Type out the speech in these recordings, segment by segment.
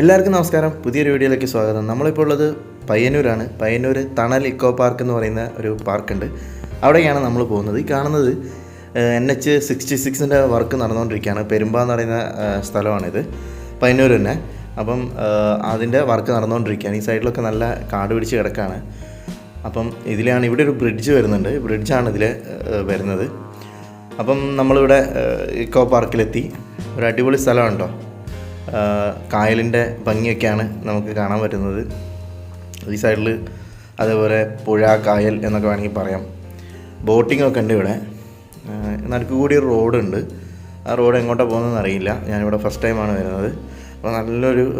എല്ലാവർക്കും നമസ്കാരം. പുതിയൊരു വീഡിയോയിലേക്ക് സ്വാഗതം. നമ്മളിപ്പോൾ ഉള്ളത് പയ്യന്നൂരാണ്. പയ്യന്നൂർ തണൽ ഇക്കോ പാർക്ക് എന്ന് പറയുന്ന ഒരു പാർക്കുണ്ട്. അവിടെയാണ് നമ്മൾ പോകുന്നത്. ഈ കാണുന്നത് എൻ എച്ച് സിക്സ്റ്റി സിക്സിന്റെ വർക്ക് നടന്നുകൊണ്ടിരിക്കുകയാണ്. പെരുമ്പ എന്ന് പറയുന്ന സ്ഥലമാണിത്. പയ്യന്നൂർ തന്നെ. അപ്പം അതിന്റെ വർക്ക് നടന്നുകൊണ്ടിരിക്കുകയാണ്. ഈ സൈഡിലൊക്കെ നല്ല കാട് പിടിച്ച് കിടക്കുകയാണ് അപ്പം ഇതിലാണ് ഇവിടെ ഒരു ബ്രിഡ്ജ് വരുന്നുണ്ട്. ബ്രിഡ്ജാണ് ഇതിൽ വരുന്നത്. അപ്പം നമ്മളിവിടെ ഇക്കോ പാർക്കിലെത്തി. ഒരു അടിപൊളി സ്ഥലമാണ് കേട്ടോ കായലിന്റെ ഭംഗിയൊക്കെയാണ് നമുക്ക് കാണാൻ പറ്റുന്നത്. ഈ സൈഡിൽ അതേപോലെ പുഴ കായൽ എന്നൊക്കെ വേണമെങ്കിൽ പറയാം. ബോട്ടിംഗ് ഒക്കെ ഉണ്ട് ഇവിടെ. നടുക്ക് കൂടി ഒരു റോഡുണ്ട്. ആ റോഡ് എങ്ങോട്ടാണ് പോകുന്നതെന്ന് അറിയില്ല. ഞാനിവിടെ ഫസ്റ്റ് ടൈമാണ് വരുന്നത്. അപ്പോൾ നല്ലൊരു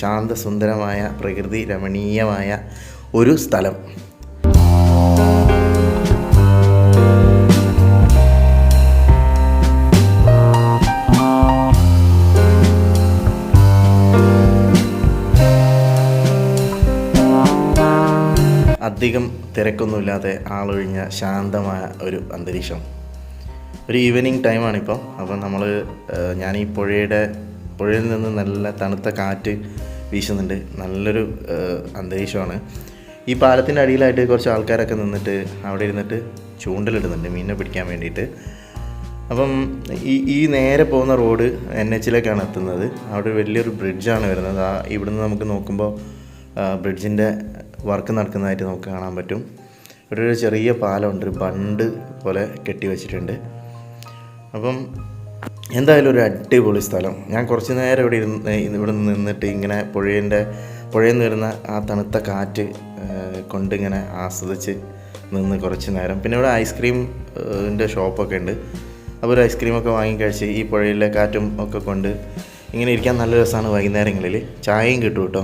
ശാന്തസുന്ദരമായ പ്രകൃതി രമണീയമായ ഒരു സ്ഥലം. അധികം തിരക്കൊന്നുമില്ലാതെ ആളൊഴിഞ്ഞ ശാന്തമായ ഒരു അന്തരീക്ഷം. ഒരു ഈവനിങ് ടൈമാണിപ്പോൾ അപ്പം നമ്മൾ ഞാൻ ഈ പുഴയുടെ പുഴയിൽ നിന്ന് നല്ല തണുത്ത കാറ്റ് വീശുന്നുണ്ട്. നല്ലൊരു അന്തരീക്ഷമാണ്. ഈ പാലത്തിന്റെ അടിയിലായിട്ട് കുറച്ച് ആൾക്കാരൊക്കെ നിന്നിട്ട് അവിടെ ഇരുന്നിട്ട് ചൂണ്ടലിടുന്നുണ്ട് മീനിനെ പിടിക്കാൻ വേണ്ടിയിട്ട്. അപ്പം ഈ ഈ നേരെ പോകുന്ന റോഡ് എൻ എച്ചിലേക്കാണ് എത്തുന്നത്. അവിടെ വലിയൊരു ബ്രിഡ്ജാണ് വരുന്നത്. ആ ഇവിടുന്ന് നമുക്ക് നോക്കുമ്പോൾ ബ്രിഡ്ജിന്റെ വർക്ക് നടക്കുന്നതായിട്ട് നമുക്ക് കാണാൻ പറ്റും. ഇവിടെ ഒരു ചെറിയ പാലമുണ്ട് ഒരു ബണ്ട് പോലെ കെട്ടി വെച്ചിട്ടുണ്ട്. അപ്പം എന്തായാലും ഒരു അടിപൊളി സ്ഥലം. ഞാൻ കുറച്ച് നേരം ഇവിടെ ഇരുന്ന് ഇവിടെ നിന്നിട്ട് ഇങ്ങനെ പുഴേന്റെ പുഴയിൽ നിന്ന് വരുന്ന ആ തണുത്ത കാറ്റ് കൊണ്ടിങ്ങനെ ആസ്വദിച്ച് നിന്ന് കുറച്ച് നേരം. പിന്നെ ഇവിടെ ഐസ്ക്രീമിന്റെ ഷോപ്പൊക്കെ ഉണ്ട്. അപ്പോൾ ഒരു ഐസ്ക്രീമൊക്കെ വാങ്ങി കഴിച്ച് ഈ പുഴയിലെ കാറ്റും ഒക്കെ കൊണ്ട് ഇങ്ങനെ ഇരിക്കാൻ നല്ല രസമാണ് വൈകുന്നേരങ്ങളിൽ. ചായയും കിട്ടും കേട്ടോ.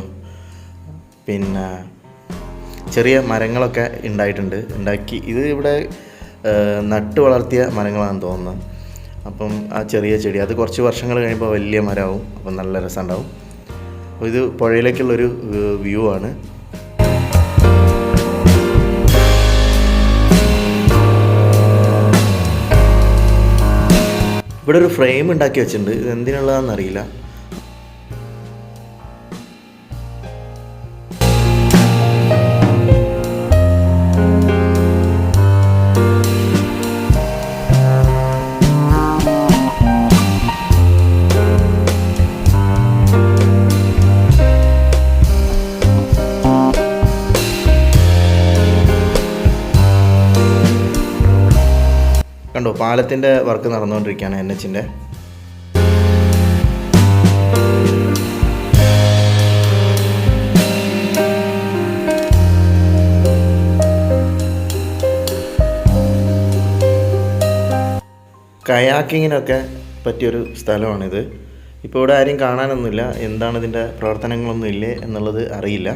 പിന്നെ ചെറിയ മരങ്ങളൊക്കെ ഉണ്ടായിട്ടുണ്ട്. ഉണ്ടാക്കി ഇത് ഇവിടെ നട്ട് വളർത്തിയ മരങ്ങളാണെന്ന് തോന്നുന്നത് അപ്പം ആ ചെറിയ ചെടി അത് കുറച്ച് വർഷങ്ങൾ കഴിയുമ്പോൾ വലിയ മരമാവും. അപ്പം നല്ല രസമുണ്ടാവും. അപ്പോൾ ഇത് പുഴയിലേക്കുള്ളൊരു വ്യൂ ആണ്. ഇവിടെ ഒരു ഫ്രെയിം ഉണ്ടാക്കി വെച്ചിട്ടുണ്ട്. ഇത് എന്തിനുള്ളതാണെന്ന് കണ്ടോ പാലത്തിന്റെ വർക്ക് നടന്നുകൊണ്ടിരിക്കുകയാണ് എൻ എച്ചിന്റെ കയാക്കിങ്ങിനൊക്കെ പറ്റിയൊരു സ്ഥലമാണിത്. ഇപ്പോൾ ഇവിടെ ആരും കാണാനൊന്നുമില്ല. എന്താണ് ഇതിന്റെ പ്രവർത്തനങ്ങളൊന്നും ഇല്ലേ എന്നുള്ളത് അറിയില്ല.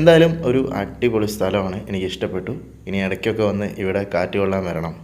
എന്തായാലും ഒരു അടിപൊളി സ്ഥലമാണ്. എനിക്ക് ഇഷ്ടപ്പെട്ടു ഇനി ഇടയ്ക്കൊക്കെ വന്ന് ഇവിടെ കാറ്റ് കൊള്ളാൻ വരണം.